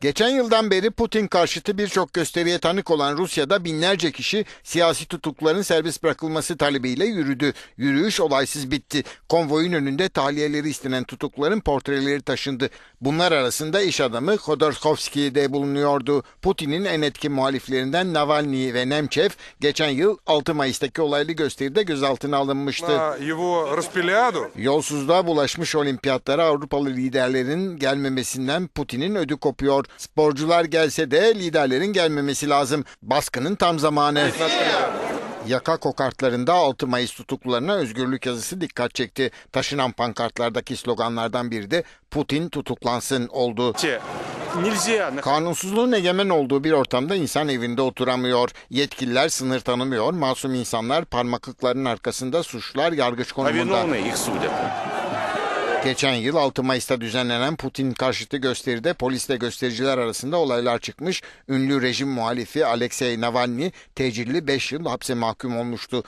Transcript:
Geçen yıldan beri Putin karşıtı birçok gösteriye tanık olan Rusya'da binlerce kişi siyasi tutukluların serbest bırakılması talebiyle yürüdü. Yürüyüş olaysız bitti. Konvoyun önünde tahliyeleri istenen tutukluların portreleri taşındı. Bunlar arasında iş adamı Khodorkovsky de bulunuyordu. Putin'in en etkin muhaliflerinden Navalny ve Nemçev geçen yıl 6 Mayıs'taki olaylı gösteride gözaltına alınmıştı. Yolsuzluğa bulaşmış olimpiyatlara Avrupalı liderlerin gelmemesinden Putin'in ödü kopuyor. Sporcular gelse de liderlerin gelmemesi lazım. Baskının tam zamanı. Yaka kokartlarında 6 Mayıs tutuklularına özgürlük yazısı dikkat çekti. Taşınan pankartlardaki sloganlardan biri de Putin tutuklansın oldu. Kanunsuzluğun egemen olduğu bir ortamda insan evinde oturamıyor. Yetkililer sınır tanımıyor. Masum insanlar parmaklıkların arkasında suçlar yargıç konumunda. Geçen yıl 6 Mayıs'ta düzenlenen Putin karşıtı gösteride polisle göstericiler arasında olaylar çıkmış. Ünlü rejim muhalifi Alexei Navalny tecilli 5 yıl hapse mahkum olmuştu.